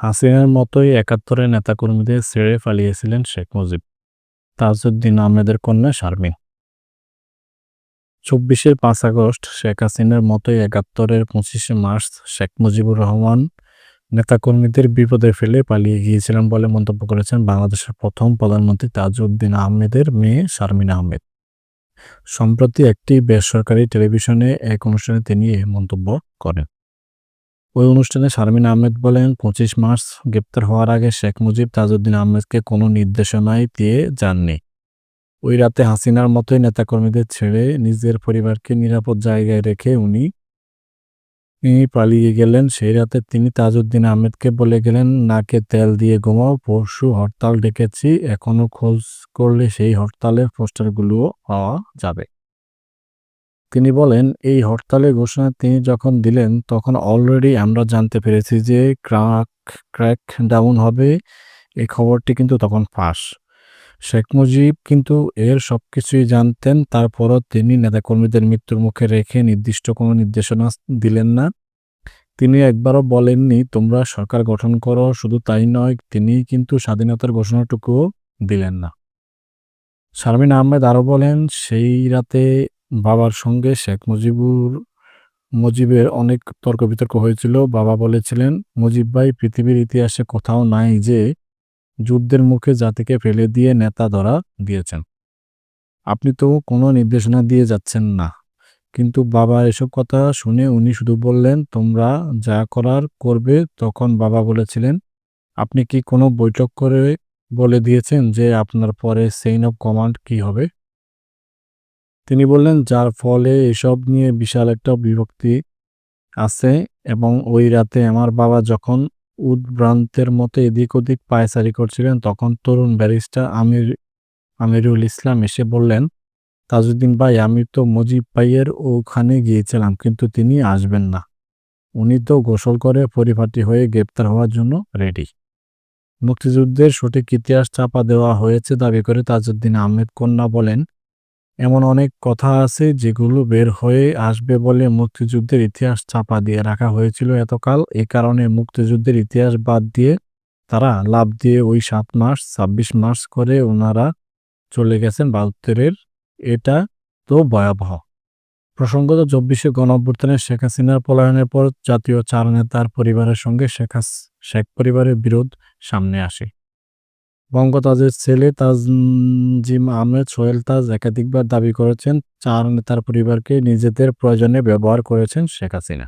হাসিনার মতোই একাত্তরের নেতাকর্মীদের ছেড়ে পালিয়েছিলেন শেখ মুজিব। তাজউদ্দিন আহমেদের কন্যা শারমিন। চব্বিশের পাঁচ আগস্ট শেখ হাসিনার মতোই একাত্তরের পঁচিশে মার্চ শেখ মুজিবুর রহমান নেতাকর্মীদের বিপদে ফেলে পালিয়ে গিয়েছিলেন বলে মন্তব্য করেছেন বাংলাদেশের প্রথম প্রধানমন্ত্রী তাজউদ্দিন আহমেদের মেয়ে শারমিন আহমেদ। সম্প্রতি একটি বেসরকারি টেলিভিশনে এক অনুষ্ঠানে তিনি এ মন্তব্য করেন। ওই অনুষ্ঠানে শারমিন আহমেদ বলেন, পঁচিশ মার্চ গ্রেপ্তার হওয়ার আগে শেখ মুজিব তাজউদ্দিন আহমেদকে কোনো নির্দেশনাই দিয়ে যাননি। ওই রাতে হাসিনার মতোই নেতাকর্মীদের ছেড়ে নিজের পরিবারকে নিরাপদ জায়গায় রেখে উনি পালিয়ে গেলেন। সেই রাতে তিনি তাজউদ্দিন আহমেদকে বলে গেলেন, নাকে তেল দিয়ে ঘুমাও, পরশু হরতাল ডেকেছি এখনও খোঁজ করলে সেই হরতালের পোস্টারগুলোও পাওয়া যাবে। তিনি বলেন, এই হরতালের ঘোষণা তিনি যখন দিলেন, তখন অলরেডি আমরা জানতে পেরেছি যে ক্রাক ক্র্যাক ডাউন হবে। এই খবরটি কিন্তু তখন ফাঁস। শেখ মুজিব কিন্তু এর সব কিছুই জানতেন, তারপরও তিনি নেতাকর্মীদের মৃত্যুর মুখে রেখে নির্দিষ্ট কোনো নির্দেশনা দিলেন না। তিনি একবারও বলেননি, তোমরা সরকার গঠন করো, শুধু তাই নয়, তিনি কিন্তু স্বাধীনতার ঘোষণাটুকুও দিলেন না। শারমিন আহমেদ আরও বলেন, সেই রাতে বাবার সঙ্গে শেখ মুজিবুর, মুজিবের অনেক তর্ক বিতর্ক হয়েছিল। বাবা বলেছিলেন, মুজিব ভাই, পৃথিবীর ইতিহাসে কোথাও নাই যে যুদ্ধের মুখে জাতিকে ফেলে দিয়ে নেতা ধরা দিয়েছেন। আপনি তো কোনো নির্দেশনা দিয়ে যাচ্ছেন না। কিন্তু বাবা এসব কথা শুনে উনি শুধু বললেন, তোমরা যা করার করবে তখন বাবা বলেছিলেন, আপনি কি কোনো বৈঠক করে বলে দিয়েছেন যে আপনার পরে সেইন অফ কমান্ড কি হবে? তিনি বললেন, যার ফলে এসব নিয়ে বিশাল একটা বিভক্তি আছে এবং ওই রাতে আমার বাবা যখন উদ্ভ্রান্তের মতো এদিক ওদিক পায়চারি করছিলেন, তখন তরুণ ব্যারিস্টার আমির, আমিরুল ইসলাম এসে বললেন, তাজউদ্দিন ভাই, আমি তো মুজিব ভাইয়ের ওখানে গিয়েছিলাম, কিন্তু তিনি আসবেন না। উনি তো গোসল করে পরিপাটি হয়ে গ্রেপ্তার হওয়ার জন্য রেডি। মুক্তিযুদ্ধের সঠিক ইতিহাস চাপা দেওয়া হয়েছে, দাবি করে তাজউদ্দিন আহমেদ কন্যা বলেন এমন অনেক কথা আছে যেগুলো বের হয়ে আসবে বলে মুক্তিযুদ্ধের ইতিহাস চাপা দিয়ে রাখা হয়েছিল এতকাল। এ কারণে মুক্তিযুদ্ধের ইতিহাস বাদ দিয়ে তারা লাভ দিয়ে ওই সাত মাস, ছাব্বিশ মাস করে ওনারা চলে গেছেন বাহাত্তরের। এটা তো ভয়াবহ। প্রসঙ্গত চব্বিশে গণঅভ্যুত্থানে শেখ হাসিনার পলায়নের পর জাতীয় চার নেতার পরিবারের সঙ্গে শেখ শেখ পরিবারের বিরোধ সামনে আসে। বঙ্গতাজের ছেলে তাজিম আহমেদ সোহেল তাজ একাধিকবার দাবি করেছেন, চার নেতার পরিবারকে নিজেদের প্রয়োজনে ব্যবহার করেছেন শেখ হাসিনা।